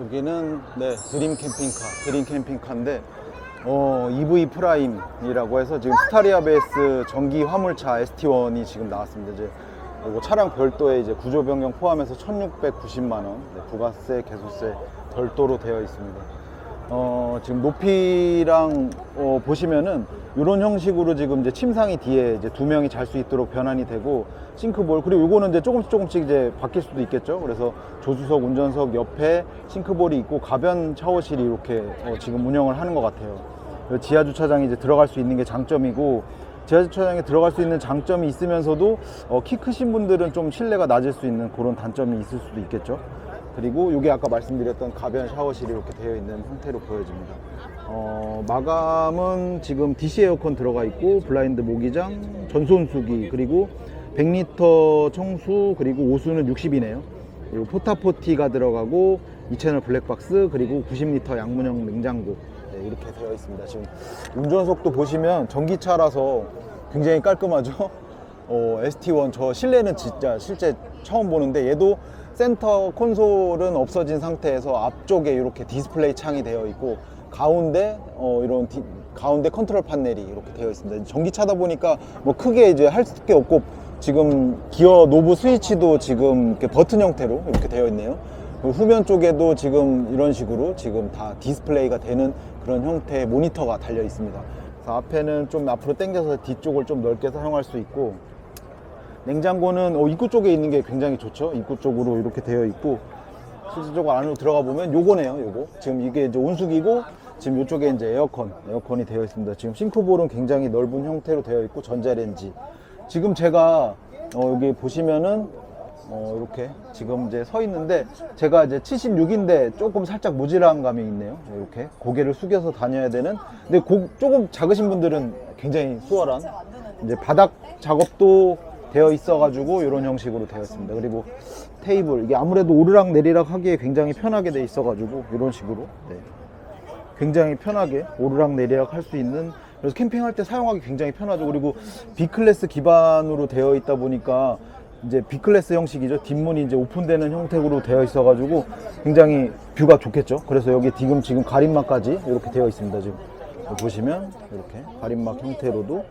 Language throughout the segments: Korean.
여기는 네 드림 캠핑카 드림 캠핑카인데 어 EV 프라임이라고 해서 지금 스타리아 베이스 전기 화물차 ST1이 지금 나왔습니다. 이제 그리고 차량 별도의 이제 구조 변경 포함해서 1,690만 원 네, 부가세 개소세 별도로 되어 있습니다. 어, 지금 높이랑 어, 보시면은 이런 형식으로 지금 이제 침상이 뒤에 이제 두 명이 잘 수 있도록 변환이 되고 싱크볼 그리고 이거는 이제 조금씩 조금씩 이제 바뀔 수도 있겠죠. 그래서 조수석, 운전석 옆에 싱크볼이 있고 가변 샤워실이 이렇게 어, 지금 운영을 하는 것 같아요. 지하 주차장에 이제 들어갈 수 있는 게 장점이고 지하 주차장에 들어갈 수 있는 장점이 있으면서도 어, 키 크신 분들은 좀 실내가 낮을 수 있는 그런 단점이 있을 수도 있겠죠. 그리고 이게 아까 말씀드렸던 가변 샤워실이 이렇게 되어 있는 형태로 보여집니다. 어, 마감은 지금 DC 에어컨 들어가 있고 블라인드 모기장, 전손수기 그리고 100리터 청수 그리고 오수는 60이네요. 그리고 포타포티가 들어가고 2채널 블랙박스 그리고 90리터 양문형 냉장고 네, 이렇게 되어 있습니다. 지금 운전석도 보시면 전기차라서 굉장히 깔끔하죠. 어, ST1 저 실내는 진짜 실제 처음 보는데 얘도 센터 콘솔은 없어진 상태에서 앞쪽에 이렇게 디스플레이 창이 되어 있고 가운데 어, 이런 디- 가운데 컨트롤 판넬이 이렇게 되어 있습니다. 전기차다 보니까 뭐 크게 이제 할게 없고 지금 기어 노브 스위치도 지금 이렇게 버튼 형태로 이렇게 되어 있네요. 그리고 후면 쪽에도 지금 이런 식으로 지금 다 디스플레이가 되는 그런 형태의 모니터가 달려 있습니다. 그래서 앞에는 좀 앞으로 당겨서 뒤쪽을 좀 넓게 사용할 수 있고 냉장고는 어, 입구 쪽에 있는 게 굉장히 좋죠. 입구 쪽으로 이렇게 되어 있고 실질적으로 안으로 들어가 보면 요거네요. 요거 지금 이게 이제 온수기고 지금 이쪽에 이제 에어컨 에어컨이 되어 있습니다. 지금 싱크볼은 굉장히 넓은 형태로 되어 있고 전자레인지 지금 제가 어, 여기 보시면은 어, 이렇게 지금 이제 서 있는데 제가 이제 76인데 조금 살짝 무질한 감이 있네요. 이렇게 고개를 숙여서 다녀야 되는. 근데 고- 조금 작으신 분들은 굉장히 수월한 이제 바닥 작업도 되어 있어가지고 이런 형식으로 되어 있습니다. 그리고 테이블 이게 아무래도 오르락 내리락 하기에 굉장히 편하게 돼 있어가지고 이런 식으로 네. 굉장히 편하게 오르락 내리락 할 수 있는 그래서 캠핑할 때 사용하기 굉장히 편하죠. 그리고 B클래스 기반으로 되어 있다 보니까 이제 B클래스 형식이죠. 뒷문이 이제 오픈되는 형태로 되어 있어가지고 굉장히 뷰가 좋겠죠. 그래서 여기 지금 지금 가림막까지 이렇게 되어 있습니다. 지금 보시면 이렇게 가림막 형태로도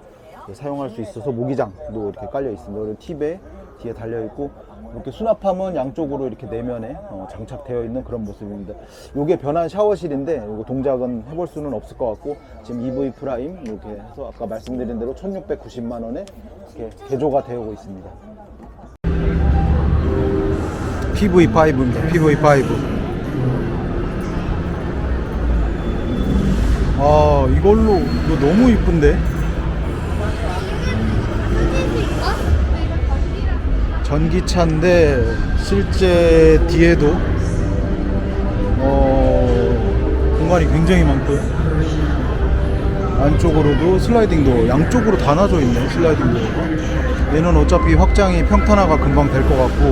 사용할 수 있어서 모기장도 이렇게 깔려 있습니다. 그리고 팁에 뒤에 달려 있고 이렇게 수납함은 양쪽으로 이렇게 내면에 어, 장착되어 있는 그런 모습입니다. 이게 변환 샤워실인데 이거 동작은 해볼 수는 없을 것 같고 지금 EV 프라임 이렇게 해서 아까 말씀드린 대로 1,690만 원에 이렇게 개조가 되어 있습니다. PV5입니다. PV5. 아 이걸로 이거 너무 이쁜데? 전기차인데 실제 뒤에도 어, 공간이 굉장히 많고요. 안쪽으로도 슬라이딩도 양쪽으로 다 놔져 있네 슬라이딩 도어가. 얘는 어차피 확장이 평탄화가 금방 될 것 같고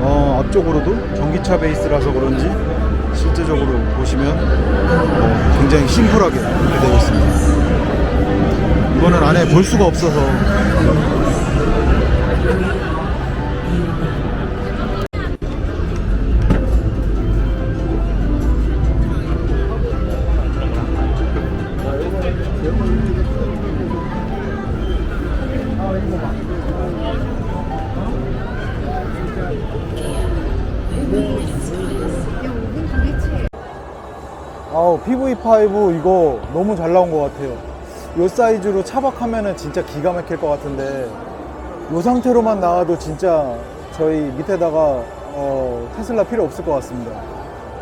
어, 앞쪽으로도 전기차 베이스라서 그런지 실제적으로 보시면 어, 굉장히 심플하게 이렇게 되어 있습니다. 이거는 안에 볼 수가 없어서 아우 PV5 이거 너무 잘 나온 것 같아요. 이 사이즈로 차박하면은 진짜 기가 막힐 것 같은데 이 상태로만 나와도 진짜 저희 밑에다가 어, 테슬라 필요 없을 것 같습니다.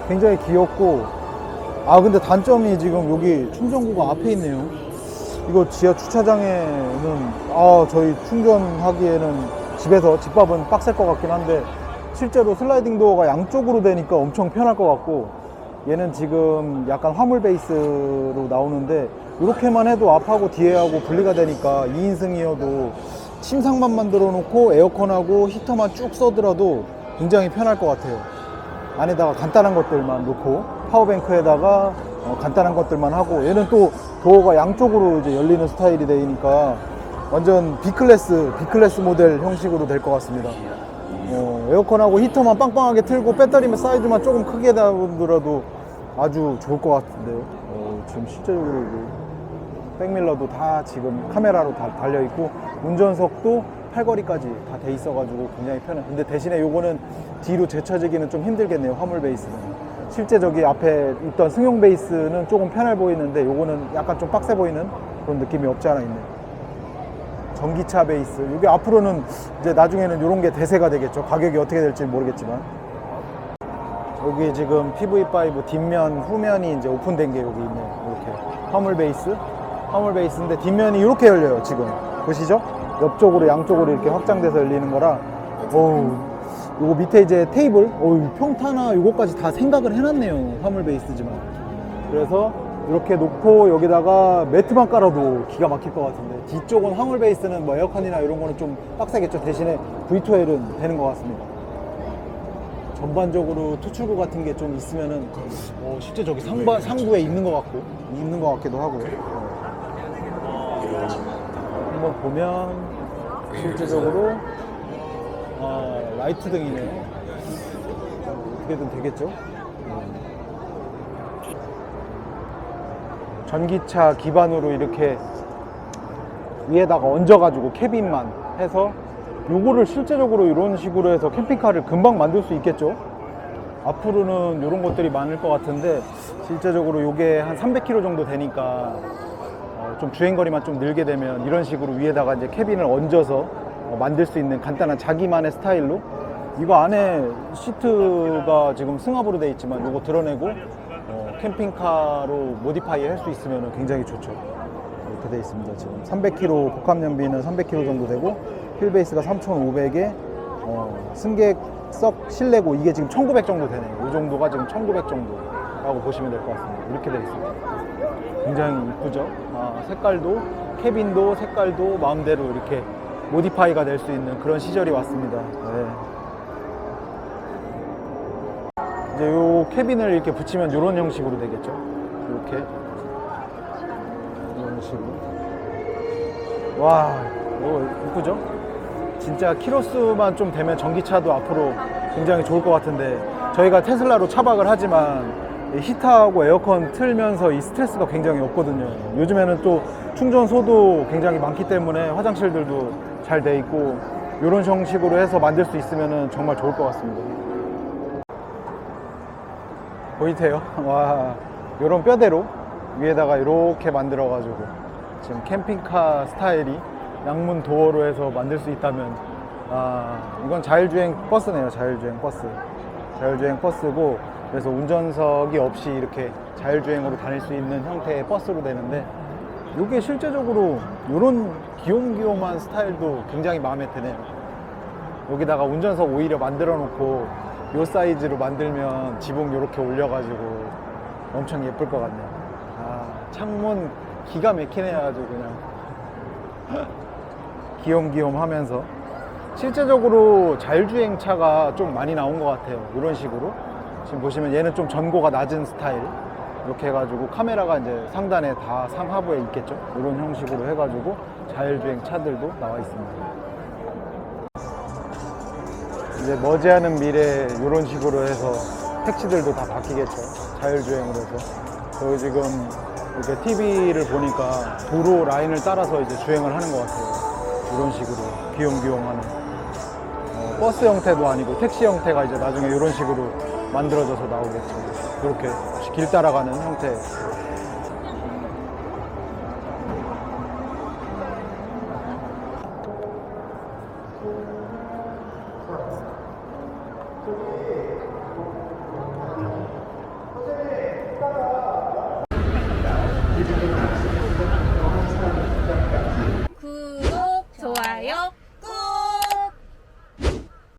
굉장히 귀엽고 아 근데 단점이 지금 여기 충전구가 앞에 있네요. 이거 지하 주차장에는 아 저희 충전하기에는 집에서 집밥은 빡셀 것 같긴 한데 실제로 슬라이딩 도어가 양쪽으로 되니까 엄청 편할 것 같고 얘는 지금 약간 화물 베이스로 나오는데 이렇게만 해도 앞하고 뒤에하고 분리가 되니까 2인승이어도 침상만 만들어 놓고 에어컨하고 히터만 쭉 써더라도 굉장히 편할 것 같아요. 안에다가 간단한 것들만 놓고 파워뱅크에다가 어, 간단한 것들만 하고 얘는 또 도어가 양쪽으로 이제 열리는 스타일이 되니까 완전 B클래스, B클래스 모델 형식으로 될 것 같습니다. 어, 에어컨하고 히터만 빵빵하게 틀고 배터리 사이즈만 조금 크게 달더라도 아주 좋을 것 같은데요. 어, 지금 실제적으로 백밀러도 다 지금 카메라로 다 달려 있고 운전석도 팔걸이까지 다 돼 있어가지고 굉장히 편해. 근데 대신에 요거는 뒤로 제쳐지기는 좀 힘들겠네요. 화물 베이스는. 실제 저기 앞에 있던 승용 베이스는 조금 편해 보이는데 요거는 약간 좀 빡세 보이는 그런 느낌이 없지 않아 있네요. 전기차 베이스. 이게 앞으로는 이제 나중에는 이런 게 대세가 되겠죠. 가격이 어떻게 될지 모르겠지만. 여기 지금 PV5 뒷면, 후면이 이제 오픈된 게 여기 있네요. 이렇게. 화물 베이스. 화물 베이스인데 뒷면이 이렇게 열려요. 지금. 보시죠? 옆쪽으로, 양쪽으로 이렇게 확장돼서 열리는 거라. 어우. 요거 밑에 이제 테이블. 어우, 평타나 요거까지 다 생각을 해놨네요. 화물 베이스지만. 그래서 이렇게 놓고 여기다가 매트만 깔아도 기가 막힐 것 같은데 뒤쪽은 화물 베이스는 뭐 에어컨이나 이런 거는 좀 빡세겠죠 대신에 V2L은 되는 것 같습니다 전반적으로 투출구 같은 게 좀 있으면은 어, 실제 저기 상바, 상부에 있는 것 같고 있는 것 같기도 하고요 한번 보면 실제적으로 아, 라이트 등이네요 어떻게든 되겠죠? 전기차 기반으로 이렇게 위에다가 얹어가지고 캐빈만 해서 요거를 실제적으로 이런 식으로 해서 캠핑카를 금방 만들 수 있겠죠? 앞으로는 이런 것들이 많을 것 같은데 실제적으로 요게 한 300km 정도 되니까 어, 좀 주행거리만 좀 늘게 되면 이런 식으로 위에다가 이제 캐빈을 얹어서 어, 만들 수 있는 간단한 자기만의 스타일로 이거 안에 시트가 지금 승합으로 돼 있지만 요거 드러내고 어, 캠핑카로 모디파이 할 수 있으면 굉장히 좋죠. 이렇게 돼 있습니다. 지금 300km 복합 연비는 300km 정도 되고 휠 베이스가 3,500에 어, 승객 석 실내고 이게 지금 1,900 정도 되네요. 이 정도가 지금 1,900 정도라고 보시면 될 것 같습니다. 이렇게 돼 있습니다. 굉장히 이쁘죠? 아, 색깔도 캐빈도 색깔도 마음대로 이렇게 모디파이가 될 수 있는 그런 시절이 왔습니다. 네. 이제 요 캐빈을 이렇게 붙이면 이런 형식으로 되겠죠. 이렇게 이런 식으로. 와, 이거 이쁘죠? 진짜 키로수만 좀 되면 전기차도 앞으로 굉장히 좋을 것 같은데 저희가 테슬라로 차박을 하지만 이 히터하고 에어컨 틀면서 이 스트레스가 굉장히 없거든요. 요즘에는 또 충전소도 굉장히 많기 때문에 화장실들도 잘 돼 있고 이런 형식으로 해서 만들 수 있으면 정말 좋을 것 같습니다. 보이세요? 와, 요런 뼈대로 위에다가 이렇게 만들어 가지고 지금 캠핑카 스타일이 양문 도어로 해서 만들 수 있다면 아, 이건 자율주행 버스네요. 자율주행 버스. 자율주행 버스고 그래서 운전석이 없이 이렇게 자율주행으로 다닐 수 있는 형태의 버스로 되는데 이게 실제적으로 이런 귀염귀염한 스타일도 굉장히 마음에 드네요. 여기다가 운전석 오히려 만들어 놓고 요 사이즈로 만들면 지붕 이렇게 올려가지고 엄청 예쁠 것 같네요. 아, 창문 기가 막히네요. 아주 그냥. 귀염귀염 하면서. 실제적으로 자율주행차가 좀 많이 나온 것 같아요. 이런 식으로. 지금 보시면 얘는 좀 전고가 낮은 스타일. 이렇게 해가지고 카메라가 이제 상단에 다 상하부에 있겠죠. 이런 형식으로 해가지고 자율주행 차들도 나와 있습니다. 이제 머지않은 미래에 이런 식으로 해서 택시들도 다 바뀌겠죠. 자율주행으로 해서. 여기 지금 이렇게 TV를 보니까 도로 라인을 따라서 이제 주행을 하는 것 같아요. 이런 식으로 귀염귀염하는. 어, 버스 형태도 아니고 택시 형태가 이제 나중에 이런 식으로 만들어져서 나오겠죠. 그렇게 길 따라가는 형태.